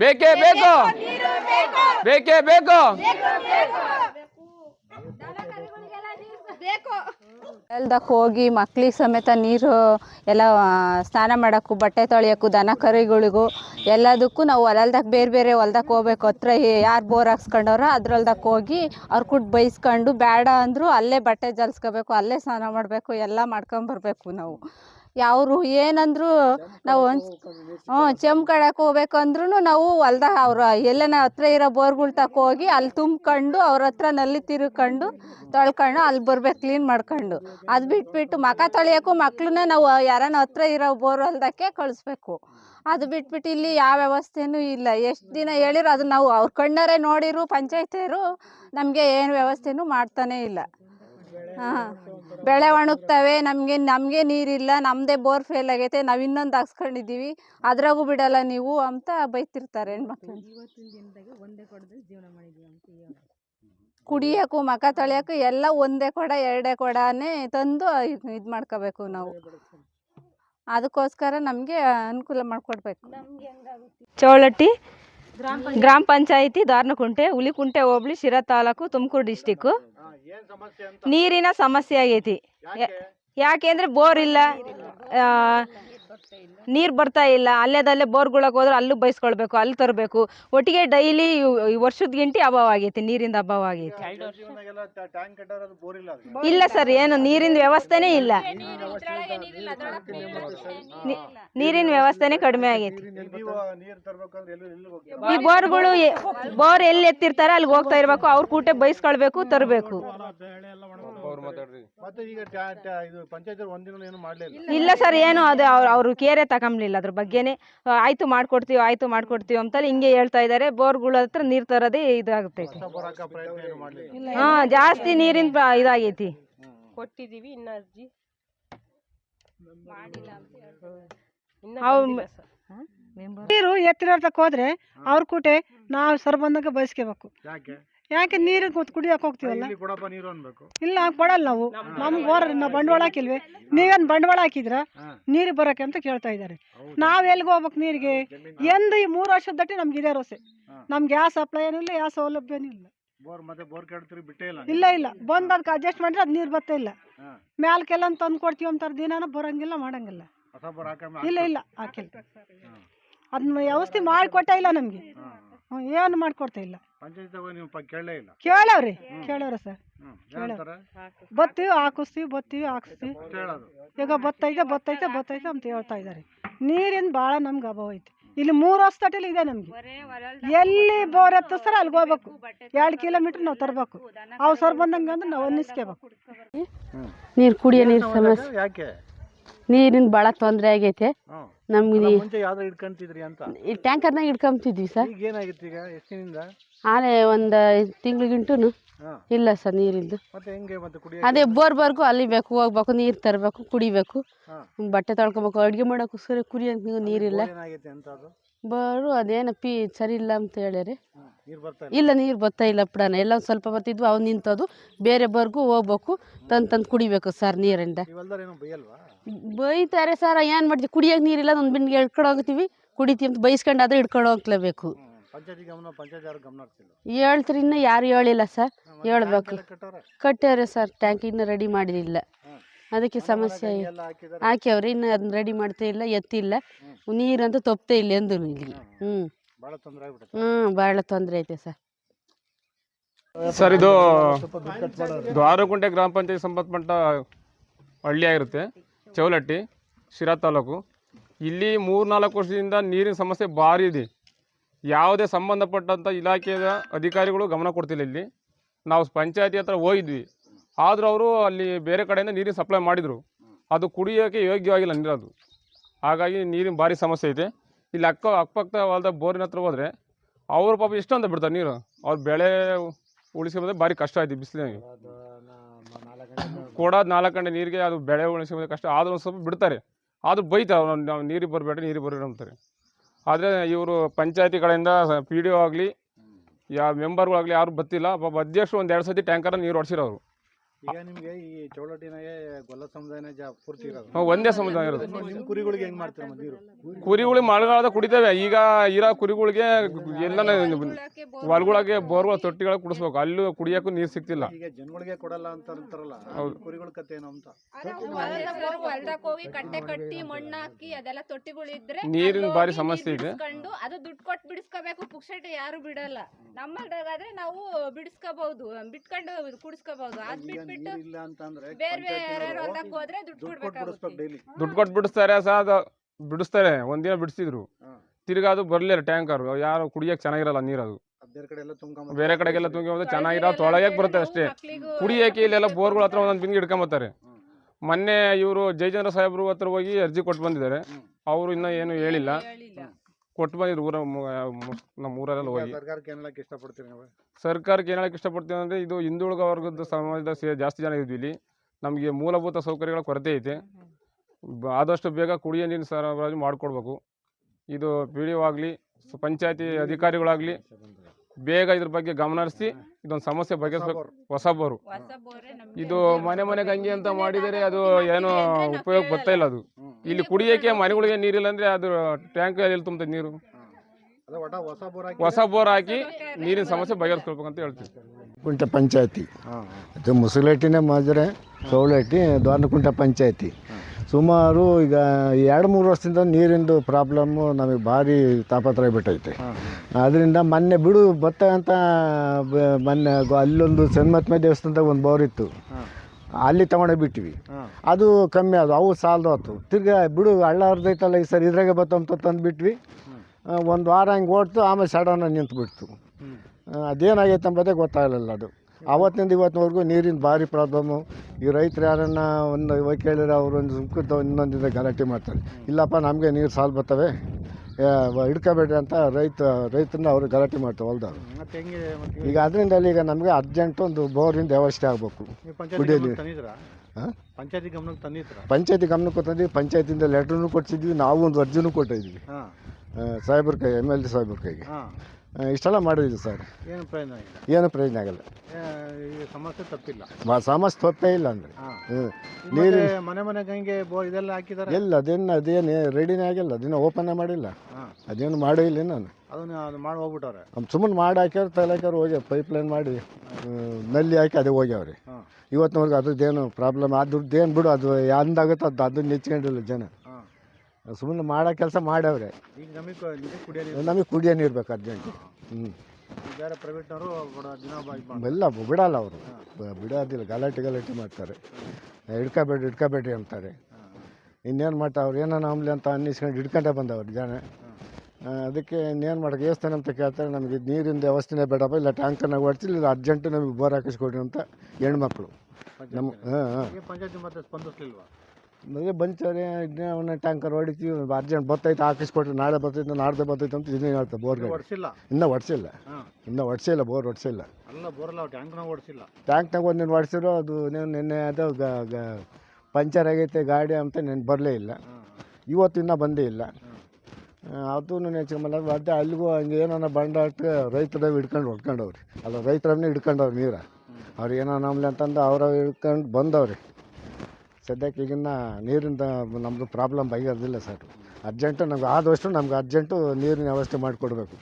ಬೇಕೇ ಬೇಕು ಬೇಕೇ. ಬೇಕು. ಹೊಲ್ದಕ್ಕೆ ಹೋಗಿ ಮಕ್ಳಿಗೆ ಸಮೇತ ನೀರು ಎಲ್ಲ ಸ್ನಾನ ಮಾಡೋಕ್ಕೂ ಬಟ್ಟೆ ತೊಳೆಯೋಕ್ಕೂ ದನ ಕರುಗಳಿಗೂ ಎಲ್ಲದಕ್ಕೂ ನಾವು ಹೊಲದಾಗ ಬೇರೆ ಬೇರೆ ಹೊಲ್ದಕ್ಕೆ ಹೋಗ್ಬೇಕು. ಹತ್ರ ಯಾರು ಬೋರ್ ಹಾಕ್ಸ್ಕೊಂಡವ್ರ ಅದ್ರೊಲ್ದಕ್ಕೆ ಹೋಗಿ ಅವ್ರ ಕುಟ್ ಬೈಸ್ಕೊಂಡು ಬೇಡ ಅಂದರೂ ಅಲ್ಲೇ ಬಟ್ಟೆ ಜಲ್ಸ್ಕೋಬೇಕು ಅಲ್ಲೇ ಸ್ನಾನ ಮಾಡಬೇಕು ಎಲ್ಲ ಮಾಡ್ಕೊಂಬರ್ಬೇಕು ನಾವು. ಯಾವ್ರು ಏನಂದ್ರು ನಾವು ಹ್ಞೂ ಹ್ಞೂ ಚೆಮ್ಕಡಕ್ಕೆ ಹೋಗ್ಬೇಕು. ಅಂದ್ರೂ ನಾವು ಹೊಲ್ದಾಗ ಅವ್ರ ಎಲ್ಲನ ಹತ್ರ ಇರೋ ಬೋರ್ಗಳು ತಕ ಹೋಗಿ ಅಲ್ಲಿ ತುಂಬ್ಕೊಂಡು ಅವ್ರ ಹತ್ರ ನಲ್ಲಿ ತಿರ್ಕೊಂಡು ತೊಳ್ಕೊಂಡು ಅಲ್ಲಿ ಬರ್ಬೇಕು ಕ್ಲೀನ್ ಮಾಡ್ಕೊಂಡು. ಅದು ಬಿಟ್ಬಿಟ್ಟು ಮಕ ತೊಳೆಯೋಕ್ಕೂ ಮಕ್ಳನ್ನ ನಾವು ಯಾರನ್ನ ಹತ್ರ ಇರೋ ಬೋರ್ ಹೊಲ್ದಕ್ಕೆ ಕಳಿಸ್ಬೇಕು. ಅದು ಬಿಟ್ಬಿಟ್ಟು ಇಲ್ಲಿ ಯಾವ ವ್ಯವಸ್ಥೆನೂ ಇಲ್ಲ. ಎಷ್ಟು ದಿನ ಹೇಳಿರೋ ಅದು ನಾವು ಅವ್ರ ಕಣ್ಣಾರೆ ನೋಡಿರು ಪಂಚಾಯತಿಯರು ನಮಗೆ ಏನು ವ್ಯವಸ್ಥೆನೂ ಮಾಡ್ತಾನೇ ಇಲ್ಲ. ಬೆಳೆ ಒಣಗ್ತವೆ ನಮಗೆ ನಮಗೆ ನೀರಿಲ್ಲ ನಮ್ಮದೇ ಬೋರ್ ಫೇಲ್ ಆಗೈತೆ ನಾವು ಇನ್ನೊಂದು ಹಾಕ್ಸ್ಕೊಂಡಿದ್ದೀವಿ ಅದ್ರಾಗೂ ಬಿಡಲ್ಲ ನೀವು ಅಂತ ಬೈತಿರ್ತಾರೆ ಹೆಣ್ಮಕ್ಳು. ಕುಡಿಯೋಕ್ಕೂ ಮಕ ತೊಳೆಯೋಕ್ಕೂ ಎಲ್ಲ ಒಂದೇ ಕೊಡ ಎರಡೇ ಕೊಡನೇ ತಂದು ಇದು ಮಾಡ್ಕೋಬೇಕು ನಾವು. ಅದಕ್ಕೋಸ್ಕರ ನಮಗೆ ಅನುಕೂಲ ಮಾಡಿಕೊಡ್ಬೇಕು. ಚೌಳಟ್ಟಿ ಗ್ರಾಮ ಪಂಚಾಯಿತಿ. ದಾರ್ನಕುಂಟೆ ಹುಲಿಕುಂಟೆ ಹೋಬಳಿ ಶಿರಾ ತಾಲೂಕು ತುಮಕೂರು ಡಿಸ್ಟಿಕ್ಕು ನೀರಿನ ಸಮಸ್ಯೆ ಆಗೈತಿ. ಯಾಕೆಂದ್ರೆ ಬೋರ್ ಇಲ್ಲ. ನೀರು ಬರ್ತಾ ಇಲ್ಲ. ಅಲ್ಲೇದಲ್ಲೇ ಬೋರ್ಗಳಿಗೆ ಹೋದ್ರೆ ಅಲ್ಲೂ ಬೈಸ್ಕೊಳ್ಬೇಕು ಅಲ್ಲಿ ತರಬೇಕು. ಒಟ್ಟಿಗೆ ಡೈಲಿ ವರ್ಷದ ಗಿಂಟಿ ಅಭಾವ ಆಗೈತಿ ನೀರಿಂದ ಅಭಾವ ಆಗೈತಿ. ಇಲ್ಲ ಸರ್ ಏನು ನೀರಿನ ವ್ಯವಸ್ಥೆನೇ ಇಲ್ಲ. ನೀರಿನ ವ್ಯವಸ್ಥೆನೆ ಕಡಿಮೆ ಆಗೈತಿ. ಈ ಬೋರ್ಗಳು ಬೋರ್ ಎಲ್ಲಿ ಎತ್ತಿರ್ತಾರೆ ಅಲ್ಲಿ ಹೋಗ್ತಾ ಇರ್ಬೇಕು ಅವ್ರ ಕೂಟೆ ಬೈಸ್ಕೊಳ್ಬೇಕು ತರಬೇಕು. ಇಲ್ಲ. ಸರ್ ಏನು ಅದು ಅವ್ರು ಅವರು ಕೇರೆ ತಗೊಂಬ್ಲಿಲ್ಲ. ಅದ್ರ ಬಗ್ಗೆನೆ ಆಯ್ತು ಮಾಡ್ಕೊಡ್ತೀವಿ ಆಯ್ತು ಮಾಡ್ಕೊಡ್ತೀವಿ ಅಂತ ಹಿಂಗೆ ಹೇಳ್ತಾ ಇದಾರೆ. ಬೋರ್ಗಳ ಹತ್ರ ನೀರು ತರೋದೇ ಇದಾಗುತ್ತೆ ಹಾ ಜಾಸ್ತಿ ನೀರಿನ ಪ್ರ- ಇದಾಗೈತಿ. ಕೊಟ್ಟಿದೀವಿ ಇನ್ನ ಅರ್ಜಿ. ನೀರು ಎತ್ತಿರೋದಕ್ಕೆ ಹೋದ್ರೆ ಅವ್ರ ಕೂಟೆ ನಾವು ಸರ್ ಬಂದಾಗ ಬಯಸ್ಕೋಬೇಕು. ಯಾಕೆ? ಯಾಕೆ ನೀರು ಕುಡಿಯೋಕೆ ಹೋಗ್ತೀವಲ್ಲ? ಇಲ್ಲಿ ಕೊಡಪ್ಪ ನೀರು ಅನ್ಬೇಕು. ಇಲ್ಲ ಕೊಡಲ್ಲ ನಾವು ನಮ್ಗೆ ಬೋರ್ ನಾವು ಬಂಡವಾಳ ಹಾಕಿಲ್ವಿ? ನೀವೇನು ಬಂಡವಾಳ ಹಾಕಿದ್ರ. ನೀರು ಬರೋಕೆ ಅಂತ ಕೇಳ್ತಾ ಇದ್ದಾರೆ. ನಾವು ಎಲ್ಲಿಗೆ ಹೋಗ್ಬೇಕು ನೀರಿಗೆ? ಎಂದು ಈ ಮೂರು ವರ್ಷದ ದಟ್ಟಿ ನಮ್ಗೆ ಇದೇ ರೋಸೆ. ನಮ್ಗೆ ಯಾವ ಸಪ್ಲೈ ಏನಿಲ್ಲ ಯಾವ ಸೌಲಭ್ಯನೂ ಇಲ್ಲ. ಬೋರ್ ಮತ್ತೆ ಬೋರ್ ಕೆಡ್ತೀರಿ ಬಿಟ್ಟೇ ಇಲ್ಲ ಇಲ್ಲ ಇಲ್ಲ. ಬಂದು ಅದಕ್ಕೆ ಅಡ್ಜಸ್ಟ್ ಮಾಡಿದ್ರೆ ಅದು ನೀರು ಬರ್ತಾ ಇಲ್ಲ. ಹಾ. ಮ್ಯಾಲ್ಕೆಲ್ಲ ತಂದು ಕೊಡ್ತೀವಿ ಅಂತಾರೆ ದಿನಾನು ಬರೋಂಗಿಲ್ಲ ಮಾಡಂಗಿಲ್ಲ. ಹೊಸ ಬೋರ್ ಹಾಕ ಇಲ್ಲ ಇಲ್ಲ. ಹಾಕಿಲ್ಲ. ಅದನ್ನ ವ್ಯವಸ್ಥೆ ಮಾಡಿಕೊಟ್ಟೇ ಇಲ್ಲ ನಮಗೆ. ಏನು ಮಾಡ್ಕೊಡ್ತಾ ಇಲ್ಲ. ಪಂಚಾಯತ್ ನೀವು ಪ- ಕೇಳಲೇ ಇಲ್ಲ? ಕೇಳವ್ರಿ ಕೇಳವ್ರ ಸರ್. ಹ್ಮ್ ಏನಂತಾರೆ ಬತ್ತೀವಿ ಹಾಕಿಸ್ತೀವಿ ಬತ್ತೀವಿ ಹಾಕಿಸ್ತೀವಿ. ಅಷ್ಟೇ ಹೇಳೋದು ಈಗ ಬತ್ತೈತೆ ಬತ್ತೈತೆ ಬತ್ತೈತೆ ಅಂತ ಹೇಳ್ತಾ ಇದ್ದಾರೆ ನೀರಿನ ಭಾಳ ನಮ್ಗೆ ಅಭಾವ ಐತಿ. ಇಲ್ಲಿ ಮೂರು ವರ್ಷ ತಟ್ಟಿಲಿ ಇದೆ ನಮಗೆ. ಎಲ್ಲಿ ಬೋರ್ ಎತ್ತಿಸ್ತಾರೆ ಅಲ್ಲಿಗೆ ಹೋಗ್ಬೇಕು. ಎರಡು ಕಿಲೋಮೀಟ್ರ್ ನಾವು ತರಬೇಕು. ಅವು ಸರ್ ಬಂದಂಗೆ ಅಂದ್ರೆ ನಾವು ಅನ್ನಿಸ್ಕೋಬೇಕು. ನೀರು ಕುಡಿಯೋ ನೀರು ಸಮಸ್ಯೆ. ಯಾಕೆ? ನೀರಿನ ಭಾಳ ತೊಂದರೆ ಆಗೈತೆ. ನಮ್ಗೆ ಅಲ್ಲ, ಮುಂಚೆ ಯಾವ್ದು ಇಟ್ಕೊಂತಿದ್ರಿ ಅಂತ? ಈ ಟ್ಯಾಂಕರ್ನಾಗ ಇಟ್ಕೊಂತಿದ್ವಿ ಸರ್. ಈಗ ಏನಾಗಿತ್ತು ಈಗ ಎಷ್ಟಿನಿಂದ ಆಲೆ ಒಂದು ತಿಂಗಳಿಗಿಂಟು ಹಾ. ಇಲ್ಲ ಸರ್ ನೀರಿಂದು ಮತ್ತೆ ಹೆಂಗೆ ಮತ್ತೆ ಕುಡಿಯ ಅದೇ ಬೋರ್ವರೆಗೂ ಹೋಗ್ಬೇಕು ನೀರು ತರಬೇಕು ಕುಡಿಬೇಕು. ಬಟ್ಟೆ ತೊಳ್ಕೊಬೇಕು ಅಡುಗೆ ಮಾಡೋಕ್ಕೋಸ್ಕರ ಕುಡಿಯೋಕೆ ನೀರಿಲ್ಲ. ಏನಾಗೈತೆ ಅಂತ ಅದು? ಬೋರು ಅದೇನು ಪಿ ಸರಿ ಇಲ್ಲ ಅಂತ ನೀರು ಬರ್ತಾ ಇಲ್ಲ. ನೀರು ಬರ್ತಾ ಇಲ್ಲ ಪುಡಾನ ಎಲ್ಲ ಒಂದ್ ಸ್ವಲ್ಪ ಬರ್ತಿದ್ವು ಅವು ನಿಂತದು. ಬೇರೆ ಬೋರ್ಗೂ ಹೋಗ್ಬೇಕು ತಂದು ತಂದು ಕುಡಿಬೇಕು ಸರ್ ನೀರಿಂದ. ನೀವೆಲ್ಲರೂ ಏನು ಬೈಯಲ್ವಾ? ಬೈತಾರೆ ಸರ್ ಏನು ಮಾಡ್ತೀವಿ ಕುಡಿಯೋಕೆ ನೀರಿಲ್ಲ ಒಂದು ಬಿಂದಿಗೆ ಎಳ್ಕೊಂಡು ಹೋಗ್ತೀವಿ. ಕುಡಿತೀವಿ ಅಂತ ಬೈಸ್ಕೊಂಡು ಆದ್ರೆ ಹಿಡ್ಕೊಂಡು ಹೋಗ್ಲೇಬೇಕು. ಹೇಳ್ತಾರೆ ಇನ್ನೂ ಯಾರು ಹೇಳಿಲ್ಲ ಸರ್. ಹೇಳ್ಬೇಕು. ಕಟ್ಟಾರೆ? ಕಟ್ಟ್ಯಾರೆ ಸರ್ ಟ್ಯಾಂಕ್ ಇನ್ನೂ ರೆಡಿ ಮಾಡಿರಲಿಲ್ಲ ಅದಕ್ಕೆ ಸಮಸ್ಯೆ ಹಾಕ್ಯವ್ರಿ ಇನ್ನೂ ಅದನ್ನ ರೆಡಿ ಮಾಡ್ತಾ ಇಲ್ಲ ಎತ್ತಿಲ್ಲ. ನೀರಂತೂ ತಪ್ಪೇ ಇಲ್ಲ ಎಂದು ಇಲ್ಲಿ. ಹ್ಞೂ ಬಹಳ ತೊಂದರೆ ಆಗ್ಬಿಡುತ್ತೆ ಹ್ಞೂ ಭಾಳ ತೊಂದರೆ ಐತೆ ಸರ್. ಸರ್ ಇದು ದ್ವಾರಕುಂಟೆ ಗ್ರಾಮ ಪಂಚಾಯತ್ ಸಂಬಂಧಪಟ್ಟ ಹಳ್ಳಿ ಆಗಿರುತ್ತೆ. ಚೌಲಟ್ಟಿ, ಶಿರಾ ತಾಲೂಕು. ಇಲ್ಲಿ ಮೂರು ನಾಲ್ಕು ವರ್ಷದಿಂದ ನೀರಿನ ಸಮಸ್ಯೆ ಭಾರಿ ಇದೆ. ಯಾವುದೇ ಸಂಬಂಧಪಟ್ಟಂಥ ಇಲಾಖೆಯ ಅಧಿಕಾರಿಗಳು ಗಮನ ಕೊಡ್ತಿಲ್ಲ ಇಲ್ಲಿ. ನಾವು ಪಂಚಾಯತಿ ಹತ್ರ ಹೋಗಿದ್ವಿ. ಆದರೂ ಅವರು ಅಲ್ಲಿ ಬೇರೆ ಕಡೆಯಿಂದ ನೀರಿನ ಸಪ್ಲೈ ಮಾಡಿದರು. ಅದು ಕುಡಿಯೋಕ್ಕೆ ಯೋಗ್ಯವಾಗಿಲ್ಲ ನೀರದು. ಹಾಗಾಗಿ ನೀರಿನ ಭಾರಿ ಸಮಸ್ಯೆ ಐತೆ ಇಲ್ಲಿ ಅಕ್ಕ ಅಕ್ಕಪಕ್ಕ ಹೊಲದ ಬೋರಿನ ಹತ್ರ ಹೋದರೆ ಅವರು ಪಾಪ ಎಷ್ಟು ಅಂತ ಬಿಡ್ತಾರೆ ನೀರು. ಅವ್ರು ಬೆಳೆ ಉಳಿಸ್ಕೊಂಡ್ರೆ ಭಾರಿ ಕಷ್ಟ ಆಯ್ತು ಬಿಸಿಲಿನಾಗೆ ಕೊಡೋದು ನಾಲ್ಕು ಗಂಟೆ ನೀರಿಗೆ ಅದು ಬೆಳೆ ಉಳಿಸ್ಕೊಳ್ಳೋದು ಕಷ್ಟ. ಆದರೂ ಸ್ವಲ್ಪ ಬಿಡ್ತಾರೆ. ಆದರೂ ಬೈತಾರೆ. ಅವ್ರು ನಾವು ನೀರಿಗೆ ಬರಬೇಡ ನೀರಿಗೆ ಬರಬೇಡ ಅಂತಾರೆ. ಆದರೆ ಇವರು ಪಂಚಾಯತಿ ಕಡೆಯಿಂದ ಪಿ ಡಿ ಒ ಆಗಲಿ ಯಾವ ಮೆಂಬರ್ಗಳಾಗಲಿ ಯಾರು ಬತ್ತಿಲ್ಲ ಪಾಪ ಅಧ್ಯಕ್ಷರು ಒಂದು ಎರಡು ಸತಿ ಟ್ಯಾಂಕರ್ ನೀರು ಹೊಡ್ಸಿರೋರು. ಈಗ ನಿಮ್ಗೆ ಈ ಚೌಳಟ್ಟಿನಾಗೆ ಗೊಲ್ಲ ಸಮುದಾಯನೇ ಜಾ ಪೂರ್ತಿ ಇರೋದು. ಒಂದೇ ಸಮುದಾಯ ಇರೋದು. ನಿಮ್ ಕುರಿಗಳಿಗೆ ಹೆಂಗ್ ಮಾಡ್ತೀರಮ್ಮ ನೀರು? ಕುರಿಗಳು ಮಳೆಗಾಲದ ಕುಡಿತೇವೆ. ಈಗ ಇರೋ ಕುರಿಗಳಿಗೆ ಎಲ್ಲ ಹೊಲ್ಗೊಳಗೆ ಬೋರ್ಗಳ ತೊಟ್ಟಿಗಳ ಕುಡಿಸ್ಬೇಕು. ಅಲ್ಲೂ ಕುಡಿಯಕ್ಕೂ ನೀರು ಸಿಗ್ತಿಲ್ಲ. ಈಗ ಜನಗಳಿಗೆ ಕೊಡಲ್ಲ ಅಂತ ಅಂತಾರಲ್ಲ ಹೌದು. ಕುರಿಗಳ ಕತೆ ಏನು ಅಂತ? ಹೊಲ್ದಾಗ ಹೋಗಿ ಕಟ್ಟೆ ಕಟ್ಟಿ ಮಣ್ಣು ಹಾಕಿ ಅದೆಲ್ಲ ತೊಟ್ಟಿಗಳಿದ್ರೆ ನೀರಿನ ಭಾರಿ ಸಮಸ್ಯೆ ಇದೆ. ಬಿಡಿಸ್ಕೊಂಡು ಅದು ದುಡ್ಡು ಕೊಟ್ಟು ಬಿಡಿಸ್ಕೋಬೇಕು. ಪುಕ್ಸಟೆ ಯಾರು ಬಿಡಲ್ಲ. ನಮ್ಮಲ್ದಾಗಾದ್ರೆ ನಾವು ಬಿಡಿಸ್ಕೋಬಹುದು ಬಿಟ್ಕೊಂಡು ಕುಡಿಸ್ಕೋಬಹುದು ಅದ್ ಈಗ ಬಿಟ್ಬಿಟ್ಟು ಇಲ್ಲ ಅಂತಂದ್ರೆ ಬೇರೆ ಬೇರೆ ಹೊಲ್ದಾಗ ಹೋದ್ರೆ ದುಡ್ಡು ದುಡ್ಡು ಕೊಟ್ಟು ಬಿಡಿಸ್ಬೇಕು ಡೈಲಿ ದುಡ್ಡು ಕೊಟ್ಟು ಬಿಡಿಸ್ತಾರೆ ಸಹ ಅದು ಬಿಡಿಸ್ತಾರೆ ಒಂದಿನ ಬಿಡಿಸಿದ್ರು. ತಿರ್ಗಾ ಅದು ಬರ್ಲಿಲ್ಲ ಟ್ಯಾಂಕರ್ ಯಾರು ಕುಡಿಯಕ್ಕೆ ಚೆನ್ನಾಗಿರಲ್ಲ ನೀರು ಅದು ಬೇರೆ ಕಡೆ ಎಲ್ಲ ತುಂಬ್ಕೊಂಡ್ ಬೇರೆ ಕಡೆಗೆಲ್ಲ ತುಂಬಿ ಹೋದ್ರೆ ಚೆನ್ನಾಗಿರೋ ತೊಳೆಯಕ್ಕೆ ಬರುತ್ತೆ ಅಷ್ಟೇ. ಕುಡಿಯಕ್ಕೆ ಇಲ್ಲೆಲ್ಲ ಬೋರ್ಗಳ ಹತ್ರ ಒಂದೊಂದು ಬಿಂದಿಗೆ ಹಿಡ್ಕೊಂಬತ್ತಾರೆ ಮೊನ್ನೆ ಇವರು ಜಯಚಂದ್ರ ಸಾಹೇಬ್ರು ಹತ್ರ ಹೋಗಿ ಅರ್ಜಿ ಕೊಟ್ಟು ಬಂದಿದ್ದಾರೆ. ಅವರು ಇನ್ನೂ ಏನು ಹೇಳಿಲ್ಲ. ಕೊಟ್ಟು ಬಂದಿದ್ರು ಊರ ನಮ್ಮ ಊರಲ್ಲೆಲ್ಲ ಹೋಗಿ. ಸರ್ಕಾರಕ್ಕೆ ಏನಕ್ಕೆ ಹೇಳಕ್ ಇಷ್ಟಪಡ್ತೀರಿ ನೀವು? ಸರ್ಕಾರಕ್ಕೆ ಏನಕ್ಕೆ ಹೇಳಕ್ಕೆ ಇಷ್ಟಪಡ್ತೀವಿ ಅಂದರೆ ಇದು ಹಿಂದುಳಿದ ವರ್ಗದ ಸಮಾಜದ ಸೇ ಜಾಸ್ತಿ ಜನ ಇದ್ವಿ ಇಲ್ಲಿ. ನಮಗೆ ಮೂಲಭೂತ ಸೌಕರ್ಯಗಳ ಕೊರತೆ ಐತೆ. ಬ- ಆದಷ್ಟು ಬೇಗ ಕುಡಿಯೋ ನೀರಿನ ಸರಬರಾಜು ಮಾಡಿಕೊಡ್ಬೇಕು. ಇದು ಪಿ ಡಿ ಒ ಆಗಲಿ ಪಂಚಾಯತಿ ಅಧಿಕಾರಿಗಳಾಗಲಿ ಬೇಗ ಇದ್ರ ಬಗ್ಗೆ ಗಮನ ಹರಿಸಿ ಇದೊಂದು ಸಮಸ್ಯೆ ಬಗೆಹರಿಸ್ಬೇಕು. ಹೊಸಬರು. ಇದು ಮನೆ ಮನೆಗೆ ಹಂಗೆ ಅಂತ ಮಾಡಿದರೆ ಅದು ಏನು ಉಪಯೋಗ ಬರ್ತಾ ಇಲ್ಲ ಅದು. ಇಲ್ಲಿ ಕುಡಿಯೋಕೆ ಮನೆಗಳಿಗೆ ನೀರಿಲ್ಲ ಅಂದರೆ ಅದು ಟ್ಯಾಂಕ್ ಎಲ್ಲಿ ತುಂಬುತ್ತೆ ನೀರು? ಹೊಸ ಬೋರ್ ಹಾಕಿ. ನೀರಿನ ಸಮಸ್ಯೆ ಬಗೆಹರಿಸ್ಕೊಳ್ಬೇಕಂತ ಹೇಳ್ತೀವಿ. ಕುಂಟ ಪಂಚಾಯತಿ. ಅದು ಮುಸುಲೇಟಿನೇ ಮಾಜರೆ ಸೌಳಟ್ಟಿ ದ್ವಾರನಕುಂಟ ಪಂಚಾಯತಿ. ಸುಮಾರು ಈಗ ಎರಡು ಮೂರು ವರ್ಷದಿಂದ ನೀರಿಂದು ಪ್ರಾಬ್ಲಮ್ಮು ನಮಗೆ ಭಾರಿ ತಾಪತ್ರ ಬಿಟ್ಟೈತೆ ಅದರಿಂದ ಮೊನ್ನೆ ಬಿಡು ಬತ್ತ ಅಂತ ಬ- ಮೊನ್ನೆ ಅಲ್ಲೊಂದು ಸನ್ಮತ್ಮೆ ದೇವಸ್ಥಾನದಾಗ ಒಂದು ಬೋರ್ ಇತ್ತು. ಅಲ್ಲಿ ತಗೊಂಡು ಬಿಟ್ವಿ. ಅದು ಕಮ್ಮಿ ಅದು ಅವು ಸಾಲದು ಆಯ್ತು ತಿರ್ಗಾ ಬಿಡು ಹಳ್ಳ ಹರಿದೈತಲ್ಲ ಈ ಸರ್ ಇದ್ರಾಗೆ ಬತ್ತಂತ ತಂದು ಬಿಟ್ವಿ. ಒಂದು ವಾರ ಹಂಗೆ ಓಡ್ತು ಆಮೇಲೆ ಸಡನ್ನ ನಿಂತು ಬಿಡ್ತು. ಅದೇನಾಗೈತೆ ಅಂಬೋದೇ ಗೊತ್ತಾಗಲಿಲ್ಲ ಅದು. ಅವತ್ತಿಂದ ಇವತ್ತಿನವರೆಗೂ ನೀರಿನ ಭಾರಿ ಪ್ರಾಬ್ಲಮ್ಮು ಈ ರೈತರು ಯಾರನ್ನ ಒಂದು ಇವಾಗ ಕೇಳಿದ್ರೆ ಅವರು ಒಂದು ಸುಮ್ಕಿರ್ತ ಇನ್ನೊಂದಿನ ಗಲಾಟೆ ಮಾಡ್ತಾರೆ. ಇಲ್ಲಪ್ಪ ನಮಗೆ ನೀರು ಸಾಲು ಬರ್ತವೆ ಹಿಡ್ಕೋಬೇಡ್ರಿ ಅಂತ ರೈತ ರೈತರನ್ನ ಅವರು ಗಲಾಟೆ ಮಾಡ್ತಾರೆ ಹೊಲ್ದವ್ರು ಮತ್ತೆ ಹೆಂಗೆ ಮತ್ತೆ ಈಗ ಅದರಿಂದ ಈಗ ನಮಗೆ ಅರ್ಜೆಂಟ್ ಒಂದು ಬೋರಿಂದ ವ್ಯವಸ್ಥೆ ಆಗಬೇಕು. ನೀವು ಪಂಚಾಯತಿ ಗಮನಕ್ಕೆ. ತಂದಿದ್ರಾ? ಹಾಂ ಪಂಚಾಯತಿ ಗಮನಕ್ಕೆ ತಂದಿದ್ರ? ಪಂಚಾಯತಿ ಗಮನಕ್ಕೆ ತಂದ್ವಿ ಪಂಚಾಯತಿಂದ ಲೆಟ್ರನ್ನು ಕೊಡ್ಸಿದ್ವಿ ನಾವು ಒಂದು ಅರ್ಜಿನೂ ಕೊಟ್ಟಿದ್ವಿ ಹಾ. ಸಾಹೇಬ್ರ ಕೈ ಎಂ ಎಲ್ ಎ ಸಾಹೇಬ್ರ ಕೈಗೆ. ಹಾ. ಇಷ್ಟೆಲ್ಲ ಮಾಡಿದ್ವಿ ಸರ್. ಏನು ಪ್ರಯೋಜನ ಇಲ್ಲ? ಏನು ಪ್ರಯೋಜನ ಆಗಲ್ಲ. ಈ ಸಮಸ್ಯೆ ತಪ್ಪಿಲ್ಲ. ಮ- ಸಮಸ್ಯೆ ತಪ್ಪೇ ಇಲ್ಲ ಅಂದರೆ. ಹಾ. ಮತ್ತೆ ಮನೆ ಮನೆಗೆ ಹಂಗೆ ಬೋರ್ ಇದೆಲ್ಲ ಹಾಕಿದಾರೆ? ಎಲ್ಲ ಅದೇನು ಅದೇನು ರೆಡಿನೇ ಆಗಿಲ್ಲ ಅದನ್ನ ಓಪನ್ ಮಾಡಿಲ್ಲ. ಹಾ. ಅದೇನು ಮಾಡೇ ಇಲ್ಲ ನಾನು. ಅದನ್ನ ಅದು ಮಾಡಿ ಹೋಗ್ಬಿಟ್ಟವ್ರೆ? ಸುಮ್ಮನೆ ಮಾಡಿ ಹಾಕ್ಯಾರ ತಲೆಕ್ಯಾರ ಹೋಗಿ ಪೈಪ್ ಲೈನ್ ಮಾಡಿ ನಲ್ಲಿ ಹಾಕಿ ಅದೇ ಹೋಗ್ಯಾವ್ರಿ. ಇವತ್ತಿನವರೆಗೂ ಇವತ್ತಿನವರೆಗೆ ಅದ್ರದ್ದೇನು ಪ್ರಾಬ್ಲಮ್ ಅದ್ರದ್ದೇನು ಬಿಡು ಅದು ಅಂದಾಗುತ್ತೆ ಅದು ಅದನ್ನ ನೆಚ್ಕೊಂಡಿಲ್ಲ ಜನ. ಹಾ ಸುಮ್ಮನೆ ಮಾಡೋ ಕೆಲಸ ಮಾಡವ್ರೆ ಈಗ ನಮಗೆ ಕುಡಿಯೋ ನೀರು? ನಮಗೆ ಕುಡಿಯೋ ನೀರು ಬೇಕು ಅರ್ಜೆಂಟ್. ಹ್ಞೂ ಬೇರೆ ಪ್ರೈವೇಟ್ನವರು ದಿನ ಬಿಡಲ್ಲ ಅವರು. ಬಿಡೋದಿಲ್ಲ ಗಲಾಟೆ ಗಲಾಟೆ ಮಾಡ್ತಾರೆ. ಹಿಡ್ಕೋಬೇಡ್ರಿ ಹಿಡ್ಕೋಬೇಡ್ರಿ ಅಂತಾರೆ. ಇನ್ನೇನು ಮಾಡ್ತಾ ಅವ್ರು ಏನೋ ಆಮ್ಲಿ ಅಂತ ಅನ್ನಿಸ್ಕೊಂಡು ಹಿಡ್ಕೊಂಡೇ ಬಂದವ್ರು ಜನ. ಅದಕ್ಕೆ ಇನ್ನೇನು ಮಾಡೋಕೆ ಏಸ್ತಾನೆ ಅಂತ ಕೇಳ್ತಾರೆ ನಮಗೆ ನೀರಿನ ವ್ಯವಸ್ಥೆನೇ ಬೇಡಪ್ಪ ಇಲ್ಲ ಟ್ಯಾಂಕರ್ನಾಗ ಹೊಡ್ತಿಲ್ಲ ಇಲ್ಲ ಅರ್ಜೆಂಟು ನಮಗೆ ಬೋರ್ ಹಾಕಿಸ್ಕೊಡ್ರಿ ಅಂತ ಹೆಣ್ಮಕ್ಳು. ನಮ್ಮ ಹಾಂ ಹಾಂ. ಮತ್ತೆ ಸ್ಪಂದಿಸ್ಲಿಲ್ವಾ ಬಂಚವ್ರೆ ಅವನ್ನ ಟ್ಯಾಂಕರ್ ಹೊಡಿತೀವಿ ಅರ್ಜೆಂಟ್ ಬರ್ತೈತೆ ಹಾಕಿಸ್ಕೊಟ್ರೆ ನಾಳೆ ಬರ್ತೈತೆ ನಾಡ್ದೆ ಬರ್ತೈತೆ ಅಂತ ಇದನ್ನೇ ಹೇಳ್ತಾರೆ ಬೋರ್ಗೆ ಹೊಡ್ಸಿಲ್ಲ ಇನ್ನೂ ಹೊಡ್ಸಿಲ್ಲ ಇನ್ನೂ ಹೊಡ್ಸಿಲ್ಲ ಬೋರ್ ಹೊಡ್ಸಿಲ್ಲ ಅಲ್ಲ ಬೋರಲ್ಲ ಟ್ಯಾಂಕ್ನಾಗ ಹೊಡ್ಸಿಲ್ಲ ಟ್ಯಾಂಕ್ನಾಗ ಒಂದಿನ ಹೊಡ್ಸಿರೋ ಅದು ನೀನು ನಿನ್ನೆ ಅದು ಪಂಚರ್ ಆಗೈತೆ ಗಾಡಿ ಅಂತ ನೆನ್ ಬರಲೇ ಇಲ್ಲ. ಇವತ್ತು ಇನ್ನೂ ಬಂದೇ ಇಲ್ಲ. ಅದು ನೆಚ್ಕೊಂಬಲ್ಲ ಅದೇ ಅಲ್ಲಿಗೂ ಹಂಗೆ ಏನಾರ ಬಂಡಾಟ ರೈತರವ್ ಹಿಡ್ಕೊಂಡು ಹೊಡ್ಕೊಂಡವ್ರಿ. ಅಲ್ಲ ರೈತರನ್ನೇ ಹಿಡ್ಕೊಂಡವ್ರು ನೀರ. ಅವ್ರು ಏನೋ ನಮ್ಲೆ ಅಂತಂದು ಅವ್ರ ಹಿಡ್ಕೊಂಡು ಬಂದವ್ರಿ. ಸದ್ಯಕ್ಕೆ ಈಗಿನ ನೀರಿಂದ ನಮ್ಮದು ಪ್ರಾಬ್ಲಮ್ ಬಗೆಹರಿದಿಲ್ಲ ಸರ್ ಅರ್ಜೆಂಟು ನಮ್ಗೆ ಆದಷ್ಟು ನಮ್ಗೆ ಅರ್ಜೆಂಟು ನೀರಿನ ವ್ಯವಸ್ಥೆ ಮಾಡಿಕೊಡ್ಬೇಕು.